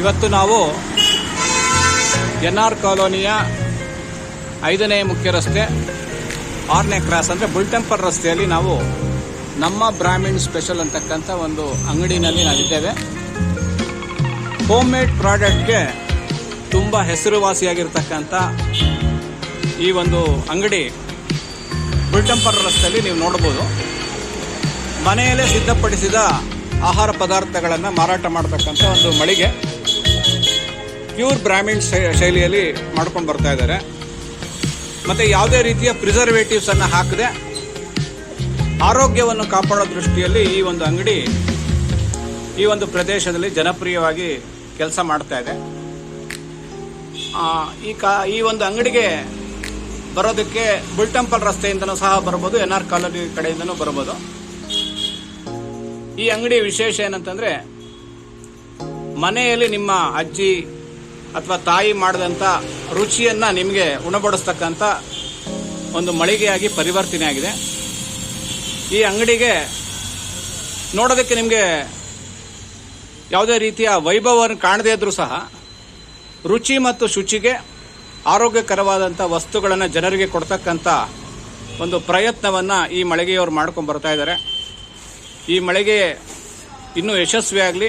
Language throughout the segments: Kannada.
ಇವತ್ತು ನಾವು ಎನ್ ಆರ್ ಕಾಲೋನಿಯ ಐದನೇ ಮುಖ್ಯ ರಸ್ತೆ ಆರನೇ ಕ್ರಾಸ್ ಅಂದರೆ ಬುಲ್ಟೆಂಪರ್ ರಸ್ತೆಯಲ್ಲಿ ನಾವು ನಮ್ಮ ಬ್ರಾಹ್ಮಿಣ್ ಸ್ಪೆಷಲ್ ಅಂತಕ್ಕಂಥ ಒಂದು ಅಂಗಡಿನಲ್ಲಿ ನಾವಿದ್ದೇವೆ. ಹೋಮ್ ಮೇಡ್ ಪ್ರಾಡಕ್ಟ್ಗೆ ತುಂಬ ಹೆಸರುವಾಸಿಯಾಗಿರ್ತಕ್ಕಂಥ ಈ ಒಂದು ಅಂಗಡಿ ಬುಲ್ಟೆಂಪರ್ ರಸ್ತೆಯಲ್ಲಿ ನೀವು ನೋಡ್ಬೋದು ಮನೆಯಲ್ಲೇ ಸಿದ್ಧಪಡಿಸಿದ ಆಹಾರ ಪದಾರ್ಥಗಳನ್ನು ಮಾರಾಟ ಮಾಡತಕ್ಕಂಥ ಒಂದು ಮಳಿಗೆ. ಪ್ಯೂರ್ ಬ್ರಾಹ್ಮಿಣ್ ಶೈಲಿಯಲ್ಲಿ ಮಾಡ್ಕೊಂಡು ಬರ್ತಾ ಇದ್ದಾರೆ. ಮತ್ತು ಯಾವುದೇ ರೀತಿಯ ಪ್ರಿಸರ್ವೇಟಿವ್ಸ್ ಅನ್ನು ಹಾಕದೆ ಆರೋಗ್ಯವನ್ನು ಕಾಪಾಡೋ ದೃಷ್ಟಿಯಲ್ಲಿ ಈ ಒಂದು ಅಂಗಡಿ ಈ ಒಂದು ಪ್ರದೇಶದಲ್ಲಿ ಜನಪ್ರಿಯವಾಗಿ ಕೆಲಸ ಮಾಡ್ತಾ ಇದೆ. ಈ ಕಾ ಈ ಒಂದು ಅಂಗಡಿಗೆ ಬರೋದಕ್ಕೆ ಬುಲ್ಟೆಂಪಲ್ ರಸ್ತೆಯಿಂದನೂ ಸಹ ಬರ್ಬೋದು, ಎನ್ ಆರ್ ಕಾಲೋನಿ ಕಡೆಯಿಂದನೂ ಬರ್ಬೋದು. ಈ ಅಂಗಡಿ ವಿಶೇಷ ಏನಂತಂದ್ರೆ ಮನೆಯಲ್ಲಿ ನಿಮ್ಮ ಅಜ್ಜಿ ಅಥವಾ ತಾಯಿ ಮಾಡಿದಂಥ ರುಚಿಯನ್ನ ನಿಮಗೆ ಉಣಬಡಿಸ್ತಕ್ಕಂಥ ಒಂದು ಮಳಿಗೆಯಾಗಿ ಪರಿವರ್ತನೆ ಆಗಿದೆ ಈ ಅಂಗಡಿಗೆ ನೋಡೋದಕ್ಕೆ ನಿಮಗೆ ಯಾವುದೇ ರೀತಿಯ ವೈಭವವನ್ನು ಕಾಣದೇ ಇದ್ರೂ ಸಹ ರುಚಿ ಮತ್ತು ಶುಚಿಗೆ ಆರೋಗ್ಯಕರವಾದಂಥ ವಸ್ತುಗಳನ್ನು ಜನರಿಗೆ ಕೊಡ್ತಕ್ಕಂಥ ಒಂದು ಪ್ರಯತ್ನವನ್ನು ಈ ಮಳಿಗೆಯವರು ಮಾಡ್ಕೊಂಡು ಬರ್ತಾ ಇದ್ದಾರೆ. ಈ ಮಳಿಗೆ ಇನ್ನೂ ಯಶಸ್ವಿಯಾಗಲಿ.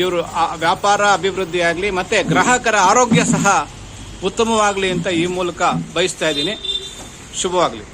ಇವರು ವ್ಯಾಪಾರ ಅಭಿವೃದ್ಧಿ ಆಗಲಿ ಮತ್ತು ಗ್ರಾಹಕರ ಆರೋಗ್ಯ ಸಹ ಉತ್ತಮವಾಗಲಿ ಅಂತ ಈ ಮೂಲಕ ಬಯಸ್ತಾ ಇದ್ದೀನಿ. ಶುಭವಾಗಲಿ.